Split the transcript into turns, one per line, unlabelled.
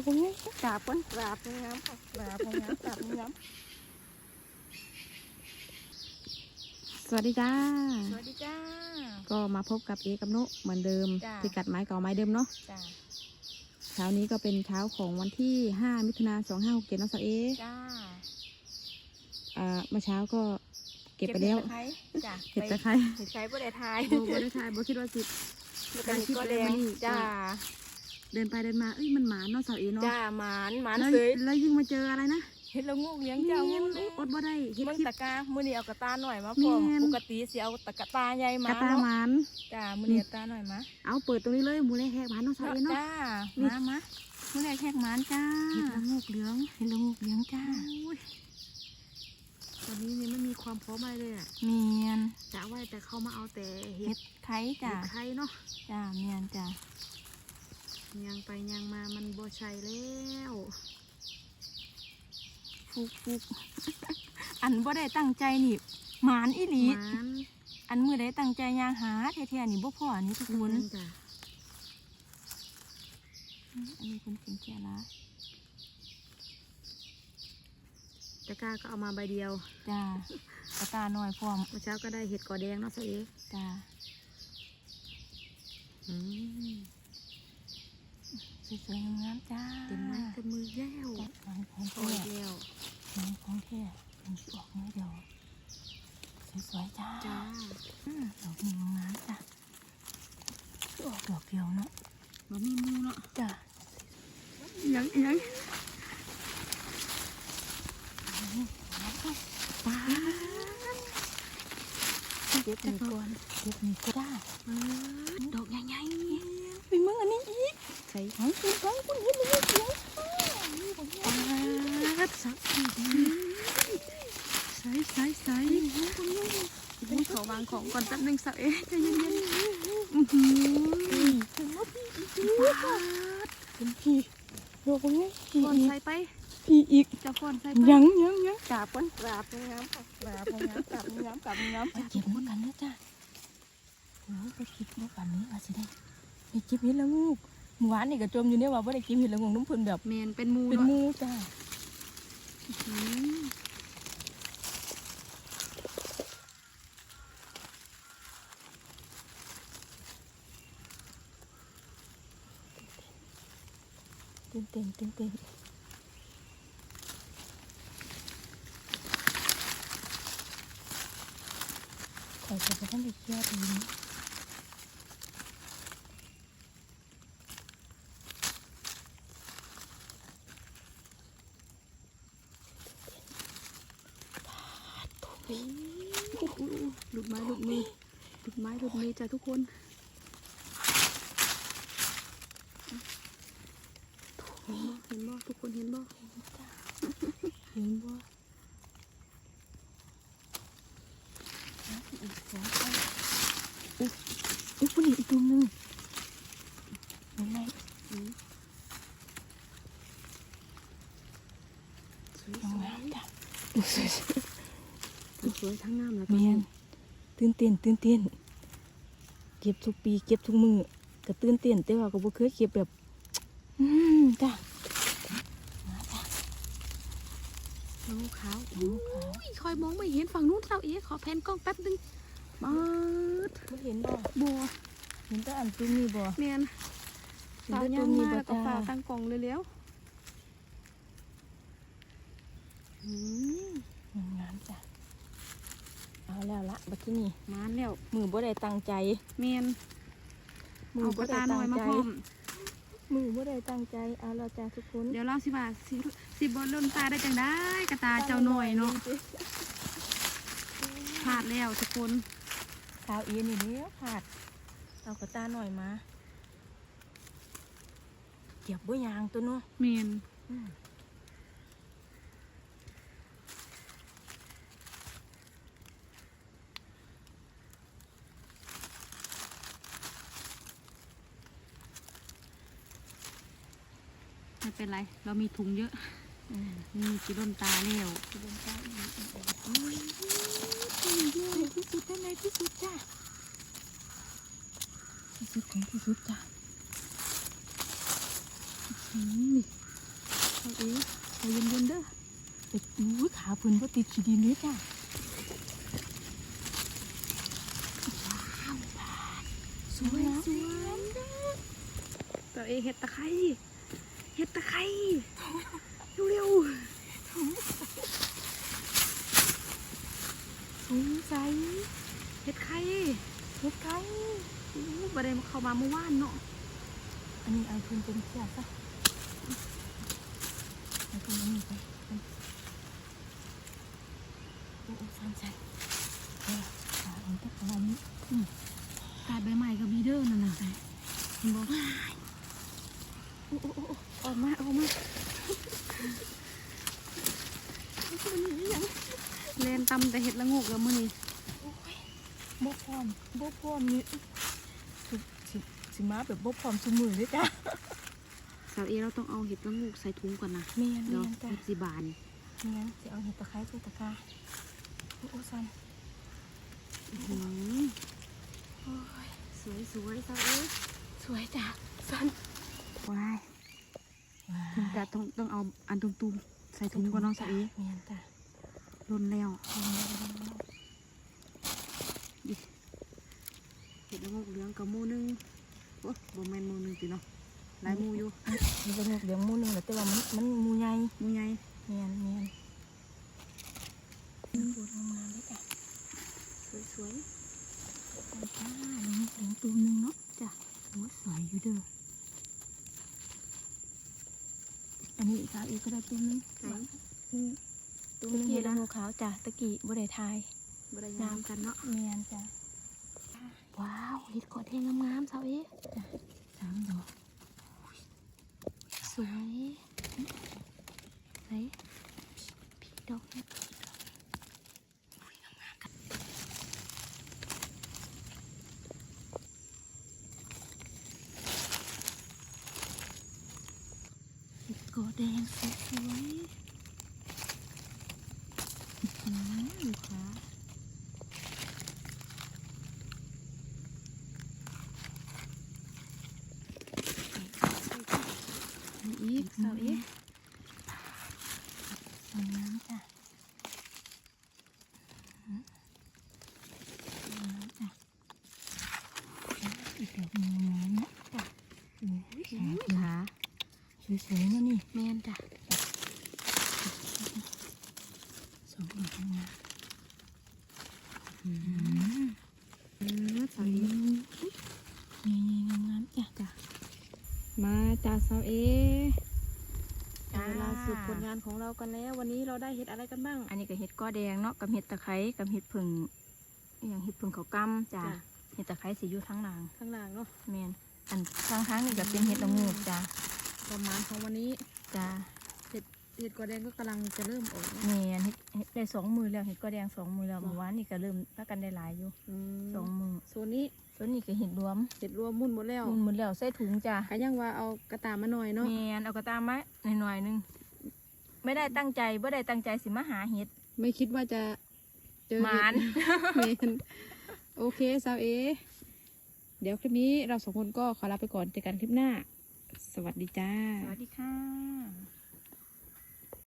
กคนนี้กราบคนกราบงามกราบงามกราบงาม
สวัสดีจ้า
สวัสดีจ้า
ก็มาพบกับเอกับนุเหมือนเดิม
จ้ะ
พิกัดไม้เก่าไม้เดิมเนาะ
จ้า
เช้านี้ก็เป็นเช้าของวันที่ 5 มิถุนาสองห้าหกเจ็ดน้องสาวเอ
จ้า
อ่าเมื่อเช้าก็เก็บไปแล้ว
เห็ดตะไคร้
เห็ดตะไคร้
เห็ดไคร้บ่ได้ทาย
โบโบได้ทายโบคิดว่าสิ
แล้วก็เห็ดก็แดง
ถ่าเลยมานี่
จ้า
เดินไปเดินมาเอ้ยมันหมาเนาะสาวเอเนาะ
จ้าหมานหมาน
แล้ว
เสย
แล้วยิ่งมาเจออะไรนะ
เห็ดละงูเลี้ยงเจ้า
เงี้ย
งู
อุ๊ยอดบ่ได้เห็ด
มัน
คลิป
ตะกามื้อนี้เอากระตาหน่อยมาพร้อม
แม่น
ปกติสิเอาตะกะตาใหญ่มาก
ระตาห
เนาะ
มาน
จ้ามื้อนี้กระตาหน่อยมา
เอาเปิดตรงนี้เลยหมูเลยแหกหมานน้องสาวเอเนาะ
จ้า
นี่
มามามื้อแรกแขกหมานจ้า
เห็ดละโงกเหลือง
เห็ดละงูเลี้ยงจ้า
อุ้ยตอนนี้นี่ไม่มีความพร้อมอะไรเลยอะ
เมียน
จะเอาไว้แต่เขามาเอาแต่เห็
เห็
ด
ดไข่จ้า
เห็ดไข่เนาะ
จ้าเมียนจ้า
ยังไปยังมามันบ่ใช่แล้ว
ฟุกฟุกอันบ่ได้ตั้งใจนี่หมานอีหลี
มัน
อันมือได้ตั้งใจย่างหาแท้ๆนี่บ่พออันนี้ทุกคน
นั่นจ้ะ
อันนี้คนกินแก่ละ
ตะกร้าก็เอามาใบเดียว
จ้าตะกร้าน้อยพร้อม
เมื่อเช้าก็ได้เห็ดกอแดงเนาะเสเอ
จ้า
อืม
สวยๆงามๆจ้า
เต็มไม้เต็มมือแล้ว
หนังของ
พอ
แท้
แล้ว
หนังของแท้มันสิออกมือเดียวสวยๆจ้า
จ้า
อืมดอกนี้งามจ้าสิออกดอกเดียวเนาะ
บ่มีมือเนาะ
จ้า
ยังยังป้า
เก็บนี่ก่อนเก็บนี่ก็ได้
ดดอกใหญ่
ไปมึงอันนี้อีก
ๆ ใส่
ของคุณของคุณเห็นไหมเสียง
ปาดสักใส่ใส่ใส่พูดขอวางของก่อนแป๊บนึงสาวเอ๊ะใจเย็นๆอื้อหือ
ถึงว่าพี่อีก
ป้าด
เป็นพี่ดอกนี้
ก่อนใส่ไป
พี่อีก
จะก่อนใส่ไป
ยังยังยังกราบก่อนกราบงามค่ะกราบงามกราบงามกราบงามไปเก็บมือกันนะจ้าโอ้ไปคิดว่าป่านนี้ว่าสิได้ไปเก็บเห็ดละงู หมู่หวานนี่ก็จมอยู่เนี่ยว่าไม่ได้เก็บเห็ดละงูน้ำเพิ่นแบบ
เมนเป็นหมู
เป็น
ด้วย
หมูจ้า
อืม
เต้นเต้นเต้นเต้นขอจะไปท่านไปเที่ยวดี
หลุดไม้หลุดมือหลุดไม้หลุดมือจ้ะทุกคนเห็นบ่เห็นบ่ทุกคนเห็นบ่
เห็นบ่อีกสองคนอุ๊ยอุ๊ยผู้หญิงอีกตัวนึงเห็นไหม
อืมสวย
น้องามจ้ะสวย
ๆ ทั้งสวยทั้งงามแล้ว
ๆเมียนตื่นเต้นตื่นเต้นเก็บทุกปีเก็บทุกมือก็ตื่นเต้นแต่ว่าก็บ่เคยเก็บแบบ อืมจ้ะ
น้องขาว
น้องขาว
อุ้ยคอยมองไม่เห็นฝั่งนู้นเราเอ๊ะขอแพนกล้องแป๊บนึงมาด
ไม่เห็นบ่
บัว
เห็นแต่อันตุ้มนี่บ่
เมียน
เห็น
สาว
แต่
ย่า
ตุ้
ง
มนี่
มา
บ่
แล้วก็
จ้า
ฝ่าตั้งกล่องเลยแล้วอืม
งามจ้ะเอาแล้วละ บัดที่นี่
มาแล้ว
มือบ่ได้ตั้งใจ
เมียน
มือ
เอาก
บ่
ระ
ได้
ตาหน่
ตั้
องยมา
ใจ
พร้อม
มือบ่ได้ตั้งใจเอาและจ้ะทุกคน
เดี๋ยวเราสิว่าสิสิบอลล่นตาได้จังได้กระตาเจ้าหน่อยเนาะพลาดแล้วทุกคน
สาวเอียนี่เนี้ยผาดเอากระตาหน่อยมาเก็บบ่ยางตัวเนาะ
เมียน
อืม
เป็นไร เรามีถุงเยอะ
อ
นี่สิล่นตาแล้ว
ที่บนต้อีกอีกโอ้ยในที่สุดในที่สุดจ้ะที่สุดของที่สุดจ้ะ
อืมเอาเอ๊ะใจเย็นๆเด้อ
แต่อุ้ขาเพิ่นบ่ติดขีดินเลยจ้ะ
สวยสวยตัวเอเห็ดตะไคร้ ห็ดตะไคร้เร็ว
สงสัย
ๆเห็ดไข่
เฮ็ดไก่
อู้บ่ได้มาเข้ามาเมื่อวานเนาะ
อันนี้เอาเพิ่นเป็นเสียซะเอาเพิ่นอันนี้ไปโอ้โอ้สั่นสั่นเออขาเองก็ประมาณนี้อืม
กายใบใหม่กับบีเดอร์นั่นน่ะเห็นบ่
โอ้โอ้โอ้โอ้
ออกมาออกมาแลนตำแต่เห็ดละโงกแล้วมื้อนี้
บ่พร้อมบ่พร้อมนี่สิสิสิมาแบบบ่พร้อมซุมือเลยจ้ะ
สาวเอเราต้องเอาเห็ดละโงกใส่ถุงก่อนนะ
แม่น
เนาะ
แม่นจ้ะ
เห็ดสิบาน
แม่นสิเอาเห็ดตะไคร้ใส่ตะกร้าโอ้โอ้สั่น
อื้อหือ
โอ้ย
สวยสวยสาวเอ
สวยจ้ะสั่น
ว้าย
ว้า
ถึงจะต้องต้องเอาอันตุ่มๆใส่ถุงก่อนเน้องสาวเอ
แม่นจ้ะ
ล้นแล้ว
แม่นแม่นแม่น
เห็ดละโงกเหลืองกับหมูหนึงโอ้บ่แม่นหมูหนึงติเนาะหลายหมูอยู่
มันจะงกเลี้ยงหมูหนึงแหละแต่ว่ามันมันหมูใหญ่
หมูใหญ่
แม่นแม่นมันปวดทำงานเลยจ้ะ
สวยสวย
จ้าเลี้ยงเลี้ยงตัวหนึงเนาะจ้ะโอ้สวยอยู่เด้อ อันนี้อีกสาวอีกก็ได้ตัวหนึง
ๆไหน
นี่
ตัว
ตัวหนึง
เมื่อ
เห็
กี้
ด
นะ
งูขาวจ้ะตะกี้บ่ได้ทาย
บ่ได้ยามกันเนาะ
แม่นจ้ะ
ว้าวเห็ดกอดแทงงามๆสาวเอ
สามดอก
สวยไหนพี่ดอกเนี่ยเห็ ดกอแดงสวยๆอื้อหือลูกค้านี่อีกสาวเอ๊ะ
สวยงามจ้ะอืมสวยงามจ้ะอีกดอกหนึงงามนะจ้ะโอ้ยสวย
ขา
สวยๆนะนี่
แม่นจ้ะ
สองดอกงาม
อืมอืมสาว
ๆ
เอ๊ะ
นี่งามๆจ้ะ
จ้ะมาจ้าสาวเอ
จ้า
เวลาสุดผลงานของเรากันแล้ว วันนี้เราได้เห็ดอะไรกันบ้าง
อันนี้ก็เห็ดก้อแดงเนาะกับเห็ดตะไคร้กับเห็ดผึ่งอหย่างเห็ดผึ่งเขาวกำจ้ะ
จ้ะ
เห็ดตะไคร้สีอยู่ทั้งหลัง
ข้างล่างเนาะ
แมนอันข้างทางนี่ก็เป็นเห็ดละงูกจ้ะ
ประมาณของวันนี้
จ้ะ
เห็ดเห็ดกอแดงก็กำลังจะเริ่มออกนะ
แมนเห็ดเห็ดได้สองมือแล้วเห็ดก้อแดงสองมือแล้วเมื่อวานนี่ก็เริ่มพักกันได้หลายอยู่
อืม
สองมือ
ส่วนนี้
ส่วนนี้ก็เห็ดรวม
เห็ดรวมมุ่นหมดแล้ว
มุนหมดแล้วใส่ถุงจ้ะ
ก็ยังว่าเอากระตามาหน่อยเนาะ
แมนเอากระตามมาหน่อยๆหนึงไม่ได้ตั้งใจไม่ได้ตั้งใจสิมาหาเห็ด
ไม่คิดว่าจะเจอ
ห
เห็
มาน
ดเมนโอเคสาวเอ เดี๋ยวคลิปนี้เราสองคนก็ขอลาไปก่อนเจอกันคลิปหน้า สวัสดีจ้า
สวัสดีค่ะ